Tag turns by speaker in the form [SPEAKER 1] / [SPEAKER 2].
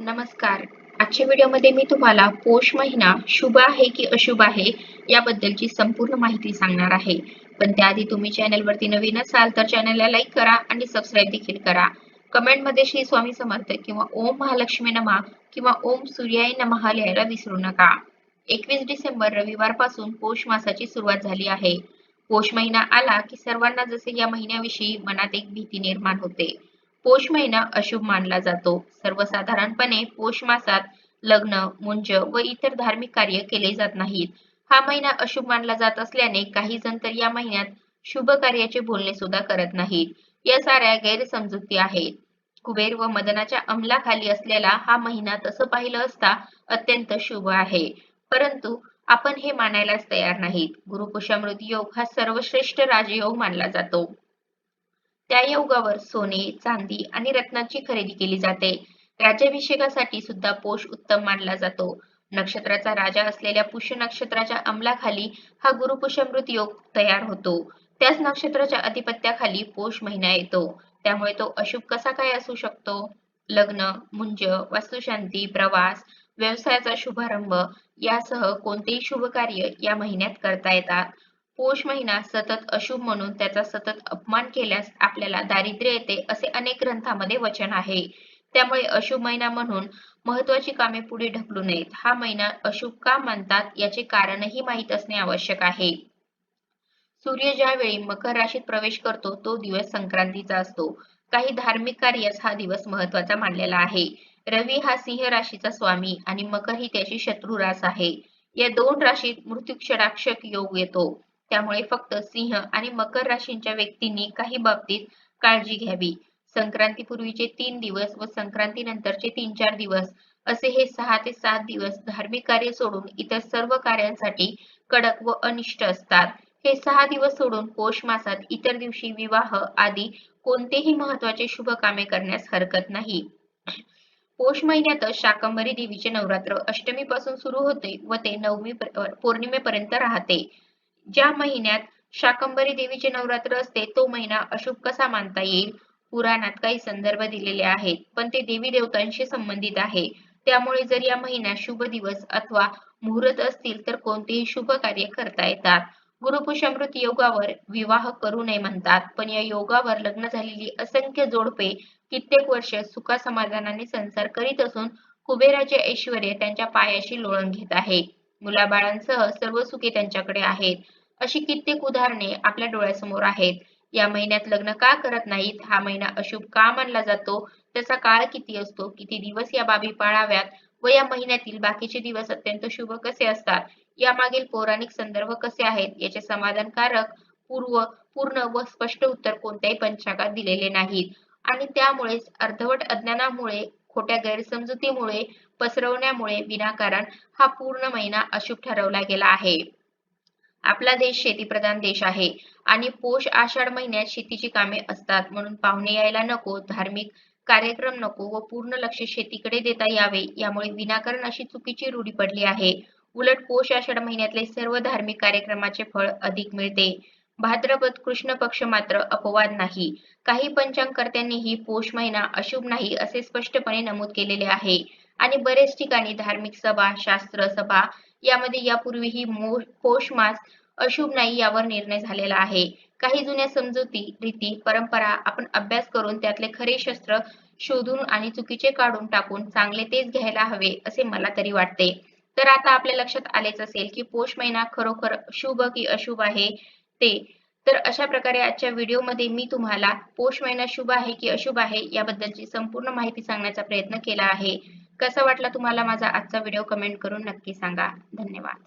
[SPEAKER 1] नमस्कार. आजच्या व्हिडिओमध्ये मी तुम्हाला पोष महिना शुभ आहे की अशुभ आहे याबद्दलची संपूर्ण माहिती सांगणार आहे. पण त्याआधी तुम्ही चॅनलवरती नवीन असाल तर चॅनलला लाईक करा आणि सबस्क्राईब देखील करा. कमेंटमध्ये श्री स्वामी समर्थ किंवा ओम महालक्ष्मी नमा किंवा ओम सूर्याय नमहा लिहायला विसरू नका. एकवीस डिसेंबर रविवारपासून पोष मासाची सुरुवात झाली आहे. पोष महिना आला की सर्वांना जसे या महिन्याविषयी मनात एक भीती निर्माण होते. पोष महिना अशुभ मानला जातो. सर्वसाधारणपणे पोष मासात लग्न मुंज व इतर धार्मिक कार्य केले जात नाहीत. हा महिना अशुभ मानला जात असल्याने काही जण तर या महिन्यात शुभ कार्याचे बोलणे सुद्धा करत नाहीत. या साऱ्या गैरसमजुती आहेत. कुबेर व मदनाच्या अंमलाखाली असलेला हा महिना तसं पाहिलं असता अत्यंत शुभ आहे. परंतु आपण हे मानायलाच तयार नाहीत. गुरुपुषामृत योग हा सर्वश्रेष्ठ राजयोग मानला जातो. त्या योगावर सोने चांदी आणि रत्नाची खरेदी केली जाते. राज्याभिषेकासाठी सुद्धा पोष उत्तम मानला जातो. नक्षत्राचा राजा असलेल्या पुष्य नक्षत्राच्या अंमलाखाली हा गुरुपुषमृत योग तयार होतो. त्याच नक्षत्राच्या अधिपत्याखाली पोष महिना येतो. त्यामुळे तो अशुभ कसा काय असू शकतो? लग्न मुंज वास्तुशांती प्रवास व्यवसायाचा शुभारंभ यासह कोणतेही शुभ कार्य या महिन्यात करता येतात. पौष महिना सतत अशुभ म्हणून त्याचा सतत अपमान केल्यास आपल्याला दारिद्र्य येते असे अनेक ग्रंथामध्ये वचन आहे. त्यामुळे अशुभ महिना म्हणून महत्वाची कामे पुढे ढकलू नयेत. हा महिना अशुभ का मानतात याचे कारणही माहीत असणे आवश्यक आहे. सूर्य ज्यावेळी मकर राशीत प्रवेश करतो तो दिवस संक्रांतीचा असतो. काही धार्मिक कार्यास हा दिवस महत्त्वाचा मानलेला आहे. रवी हा सिंह राशीचा स्वामी आणि मकर ही त्याची शत्रू रास आहे. या दोन राशीत मृत्यूक्षराक्षक योग येतो. त्यामुळे फक्त सिंह आणि मकर राशींच्या व्यक्तींनी काही बाबतीत काळजी घ्यावी. संक्रांतीपूर्वीचे तीन दिवस व संक्रांतीनंतरचे तीन चार दिवस असे हे सहा ते सात दिवस धार्मिक कार्य सोडून इतर सर्व कार्यांसाठी कडक व अनिष्ट असतात. हे सहा दिवस सोडून पोष मासात इतर दिवशी विवाह आदी कोणतेही महत्त्वाचे शुभ कामे करण्यास हरकत नाही. पोष महिन्यातच शाकंभरी देवीचे नवरात्र अष्टमी पासून सुरू होते व ते नवमी पौर्णिमेपर्यंत राहते. ज्या महिन्यात शाकंभरी देवीचे नवरात्र असते तो महिना अशुभ कसा मानता येईल? पुराणात काही संदर्भ दिलेले आहेत पण ते देवी देवतांशी संबंधित आहे. त्यामुळे जर या महिन्यात शुभ दिवस अथवा मुहूर्त असतील तर कोणतेही शुभ कार्य करता येतात. गुरुपुषमृत योगावर विवाह करू नये म्हणतात पण या योगावर लग्न झालेली असंख्य जोडपे कित्येक वर्ष सुखा समाधानाने संसार करीत असून कुबेराचे ऐश्वर त्यांच्या पायाशी लोळण घेत आहे मुलाबाळांसह सर्व सुखे त्यांच्याकडे आहेत. अशी कित्येक उदाहरणे आपल्या डोळ्यासमोर आहेत. या महिन्यात लग्न का करत नाहीत? हा महिना अशुभ का मानला जातो? त्याचा काळ किती असतो? किती दिवस या बाबी पाळाव्यात? व या महिन्यातील बाकीचे दिवस अत्यंत शुभ कसे असतात? यामागील पौराणिक संदर्भ कसे आहेत? याचे समाधानकारक पूर्व पूर्ण व स्पष्ट उत्तर कोणत्याही पंचांगात दिलेले नाहीत. आणि त्यामुळेच अर्धवट अज्ञानामुळे खोट्या गैरसमजुतीमुळे पसरवण्यामुळे विनाकारण हा पूर्ण महिना अशुभ ठरवला गेला आहे. आपला देश शेतीप्रधान देश आहे आणि पोष आषाढ महिन्यात शेतीची कामे असतात म्हणून पाहुणे यायला नको धार्मिक कार्यक्रम नको व पूर्ण लक्ष शेतीकडे देता यावे यामुळे विनाकारण अशी चुकीची रूढी पडली आहे. उलट पोष आषाढ महिन्यातले सर्व धार्मिक कार्यक्रमाचे फळ अधिक मिळते. भाद्रपद कृष्ण पक्ष मात्र अपवाद नाही. काही पंचांगकर्त्यांनीही पोष महिना अशुभ नाही असे स्पष्टपणे नमूद केलेले आहे. आणि बरेच ठिकाणी धार्मिक सभा शास्त्र सभा यामध्ये यापूर्वीही पोष मास अशुभ नाही यावर निर्णय झालेला आहे. काही जुन्या समजुती रीती परंपरा आपण अभ्यास करून त्यातले खरे शस्त्र शोधून आणि चुकीचे काढून टाकून चांगले तेच घ्यायला हवे असे मला तरी वाटते. तर आता आपल्या लक्षात आलेच असेल की पोष महिना खरोखर शुभ की अशुभ आहे? ते तर अशा प्रकारे आजच्या व्हिडिओमध्ये मी तुम्हाला पोष महिना शुभ आहे की अशुभ आहे याबद्दलची संपूर्ण माहिती सांगण्याचा प्रयत्न केला आहे. कसा वाटला तुम्हाला माझा आजचा व्हिडिओ कमेंट करून नक्की सांगा. धन्यवाद.